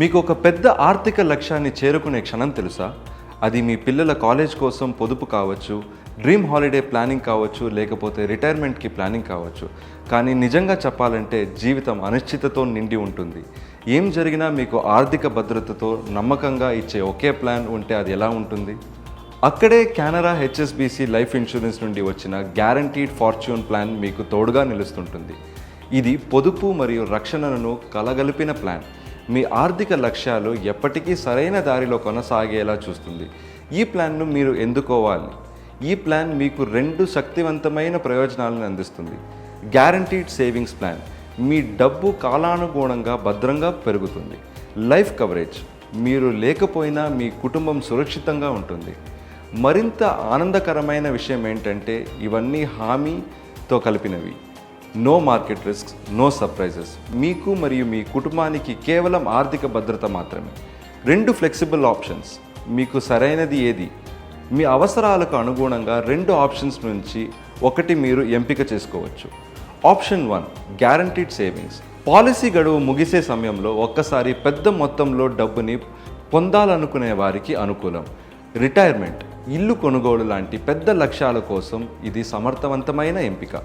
మీకు ఒక పెద్ద ఆర్థిక లక్ష్యాన్ని చేరుకునే క్షణం తెలుసా? అది మీ పిల్లల కాలేజ్ కోసం పొదుపు కావచ్చు డ్రీమ్ హాలిడే ప్లానింగ్ కావచ్చు లేకపోతే రిటైర్మెంట్కి ప్లానింగ్ కావచ్చు. కానీ నిజంగా చెప్పాలంటే జీవితం అనిశ్చితతో నిండి ఉంటుంది. ఏం జరిగినా మీకు ఆర్థిక భద్రతతో నమ్మకంగా ఇచ్చే ఒకే ప్లాన్ ఉంటే అది ఎలా ఉంటుంది? అక్కడే కెనరా హెచ్ఎస్బిసి లైఫ్ ఇన్సూరెన్స్ నుండి వచ్చిన గ్యారంటీడ్ ఫార్చ్యూన్ ప్లాన్ మీకు తోడుగా నిలుస్తుంటుంది. ఇది పొదుపు మరియు రక్షణను కలగలిపిన ప్లాన్. మీ ఆర్థిక లక్ష్యాలు ఎప్పటికీ సరైన దారిలో కొనసాగేలా చూస్తుంది. ఈ ప్లాన్ను మీరు ఎందుకోవాలి? ఈ ప్లాన్ మీకు రెండు శక్తివంతమైన ప్రయోజనాలను అందిస్తుంది. గ్యారంటీడ్ సేవింగ్స్ ప్లాన్ మీ డబ్బు కాలానుగుణంగా భద్రంగా పెరుగుతుంది. లైఫ్ కవరేజ్ మీరు లేకపోయినా మీ కుటుంబం సురక్షితంగా ఉంటుంది. మరింత ఆనందకరమైన విషయం ఏంటంటే ఇవన్నీ హామీతో కలిపినవి. No market risk no surprises మీకు మరియు మీ కుటుంబానికి కేవలం ఆర్థిక భద్రత మాత్రమే. రెండు ఫ్లెక్సిబుల్ ఆప్షన్స్ మీకు సరైనది ఏది? మీ అవసరాలకు అనుగుణంగా రెండు ఆప్షన్స్ నుంచి ఒకటి మీరు ఎంపిక చేసుకోవచ్చు. Option one guaranteed savings policy గడువు ముగిసే సమయంలో ఒక్కసారి పెద్ద మొత్తంలో డబ్బుని పొందాలనుకునే వారికి అనుకూలం. రిటైర్మెంట్ ఇల్లు కొనుగోలు లాంటి పెద్ద లక్ష్యాల కోసం ఇది సమర్థవంతమైన ఎంపిక.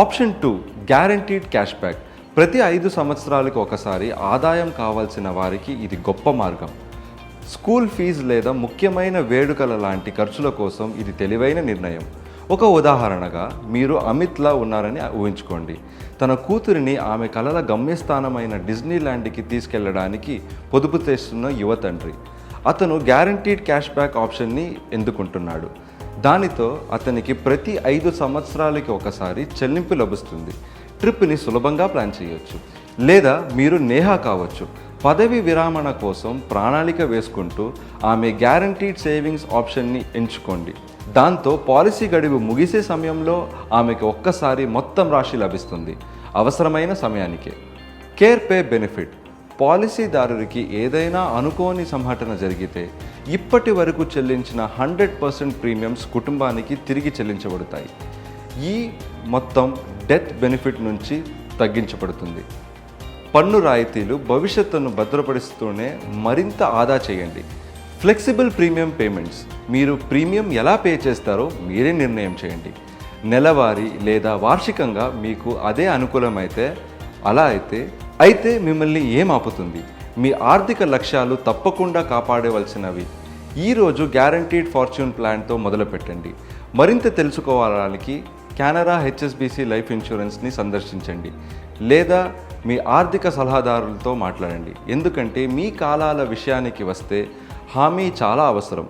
Option two guaranteed cash back ప్రతి ఐదు సంవత్సరాలకు ఒకసారి ఆదాయం కావాల్సిన వారికి ఇది గొప్ప మార్గం. స్కూల్ ఫీజు లేదా ముఖ్యమైన వేడుకల లాంటి ఖర్చుల కోసం ఇది తెలివైన నిర్ణయం. ఒక ఉదాహరణగా మీరు అమిత్లా ఉన్నారని ఊహించుకోండి. తన కూతురిని ఆమె కలల గమ్యస్థానమైన డిజ్నీ ల్యాండ్కి తీసుకెళ్ళడానికి పొదుపు చేస్తున్న యువ తండ్రి అతను గ్యారంటీడ్ క్యాష్ బ్యాక్ ఆప్షన్ని ఎందుకుంటున్నాడు? దానితో అతనికి ప్రతి ఐదు సంవత్సరాలకి ఒకసారి చెల్లింపు లభిస్తుంది. ట్రిప్ని సులభంగా ప్లాన్ చేయొచ్చు. లేదా మీరు నేహా కావచ్చు. పదవి విరామణ కోసం ప్రణాళిక వేసుకుంటూ ఆమె గ్యారంటీడ్ సేవింగ్స్ ఆప్షన్ని ఎంచుకోండి. దాంతో పాలసీ గడువు ముగిసే సమయంలో ఆమెకు ఒక్కసారి మొత్తం రాశి లభిస్తుంది. అవసరమైన సమయానికే. Care pay benefit. పాలసీదారుడికి ఏదైనా అనుకోని సంఘటన జరిగితే ఇప్పటి వరకు చెల్లించిన హండ్రెడ్ పర్సెంట్ ప్రీమియమ్స్ కుటుంబానికి తిరిగి చెల్లించబడతాయి. ఈ మొత్తం డెత్ బెనిఫిట్ నుంచి తగ్గించబడుతుంది. పన్ను రాయితీలు భవిష్యత్తును భద్రపరుస్తూనే మరింత ఆదా చేయండి. Flexible premium payments. మీరు ప్రీమియం ఎలా పే చేస్తారో మీరే నిర్ణయం చేయండి. నెలవారీ లేదా వార్షికంగా మీకు అదే అనుకూలమైతే అలా అయితే అయితే మిమ్మల్ని ఏం ఆపుతుంది మీ ఆర్థిక లక్ష్యాలు తప్పకుండా కాపాడవలసినవి. ఈరోజు గ్యారంటీడ్ ఫార్చ్యూన్ ప్లాన్తో మొదలుపెట్టండి. మరింత తెలుసుకోవడానికి కెనరా హెచ్ఎస్బిసి లైఫ్ ఇన్సూరెన్స్ని సందర్శించండి. లేదా మీ ఆర్థిక సలహాదారులతో మాట్లాడండి. ఎందుకంటే మీ కాలాల విషయానికి వస్తే హామీ చాలా అవసరం.